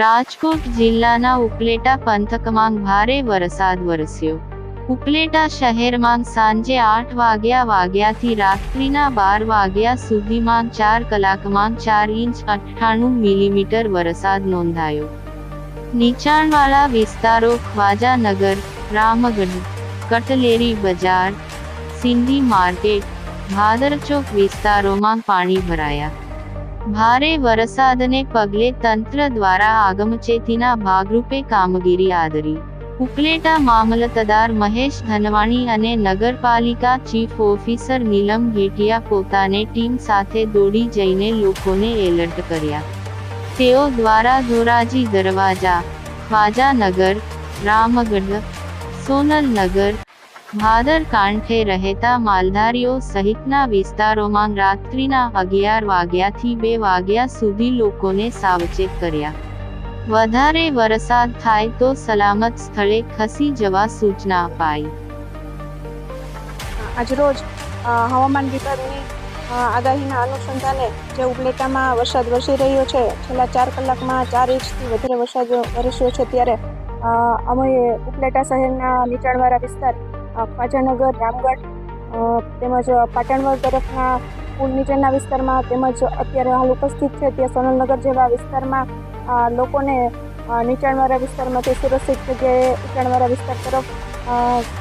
રાજકોટ જિલ્લાના ઉપલેટા પંથકમાં ભારે વરસાદ વરસ્યો. ઉપલેટા શહેરમાં સાંજે આઠ વાગ્યા વાગ્યાથી રાત્રિના બાર વાગ્યા સુધીમાં ચાર કલાકમાં ચાર ઇંચ અઠ્ઠાણું મિલીમીટર વરસાદ નોંધાયો. નીચાણવાળા વિસ્તારો ખ્વાજાનગર રામગઢ, કટલેરી બજાર, સિંધી માર્કેટ, ભાદરચોક વિસ્તારોમાં પાણી ભરાયા. ભારે વરસાદને પગલે તંત્ર દ્વારા આગમચેતીના ભાગરૂપે કામગીરી આદરી. ઉપલેટા મામલતદાર મહેશ ધનવાણી અને નગરપાલિકા ચીફ ઓફિસર નીલમ ઘેટિયા પોતાને ટીમ સાથે દોડી જઈને લોકોને એલર્ટ કર્યા. તેઓ દ્વારા ધોરાજી દરવાજા ખ્વાજાનગર રામગઢ સોનલનગર ભાદર કાંઠે રહેતા માલધારીઓ સહિતના વિસ્તારોમાં રાત્રિના અગિયાર વાગ્યાથી બે વાગ્યા સુધી લોકોને સાવચેત કર્યા. વધારે વરસાદ થાય તો સલામત સ્થળે ખસી જવા સૂચના અપાઈ. આજરોજ હવામાન વિભાગની આગાહીના અનુસંધાને જે ઉપલેટામાં વરસાદ વરસી રહ્યો છે, છેલ્લા ચાર કલાકમાં ચાર ઇંચથી વધારે વરસાદ વરસ્યો છે ત્યારે અમે ઉપલેટા શહેરના નીચાણવાળા વિસ્તાર ખ્વાજાનગર રામગઢ તેમજ પાટણવડ તરફના પુલ નીચેના વિસ્તારમાં તેમજ અત્યારે હાલ ઉપસ્થિત છે તે સોનલનગર જેવા વિસ્તારમાં લોકોને નીચાણવાળા વિસ્તારમાંથી સુરક્ષિત જગ્યાએ ઊંચાણવાળા વિસ્તાર તરફ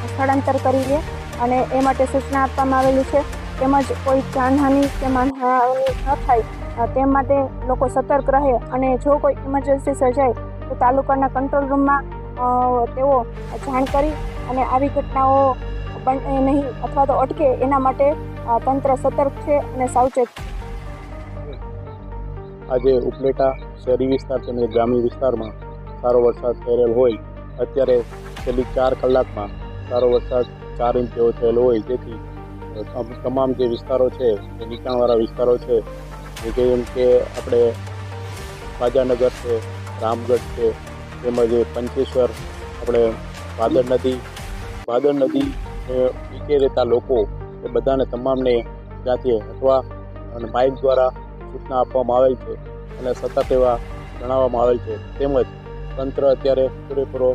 સ્થળાંતર કરી લે અને એ માટે સૂચના આપવામાં આવેલી છે. તેમજ કોઈ જાનહાનિ કે માનહાનિ ન થાય તે માટે લોકો સતર્ક રહે અને જો કોઈ ઇમરજન્સી સર્જાય તો તાલુકાના કંટ્રોલ રૂમમાં તેઓ જાણ કરી અને આવી ઘટનાઓ પણ નહીં અથવા તો અટકે એના માટે તંત્ર સતર્ક છે અને સાવચેત છે. આજે ઉપલેટા શહેરી વિસ્તાર તેમજ ગ્રામીણ વિસ્તારમાં સારો વરસાદ થયેલ હોય, અત્યારે છેલ્લી ચાર કલાકમાં સારો વરસાદ ચાર ઇંચ જેવો થયેલો હોય, જેથી તમામ જે વિસ્તારો છે એ નીચાણવાળા વિસ્તારો છે જેમ કે આપણે રાજાનગર છે, રામગઢ છે તેમજ પંચેશ્વર, આપણે ભાદર નદી ભાદર નદી નીચે રહેતા લોકો એ બધાને તમામને જાતે અથવા અને માઇક દ્વારા સૂચના આપવામાં આવેલ છે અને સતત એવા જણાવવામાં આવેલ છે. તેમજ તંત્ર અત્યારે પૂરેપૂરો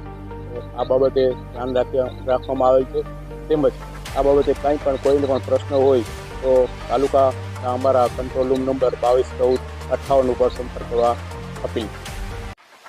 આ બાબતે ધ્યાન રાખ્યા, રાખવામાં આવેલ છે. તેમજ આ બાબતે કંઈ પણ કોઈને પણ પ્રશ્ન હોય તો તાલુકાના અમારા કંટ્રોલ રૂમ નંબર બાવીસ, ચૌદ, અઠ્ઠાવન ઉપર સંપર્ક કરવા અપીલ.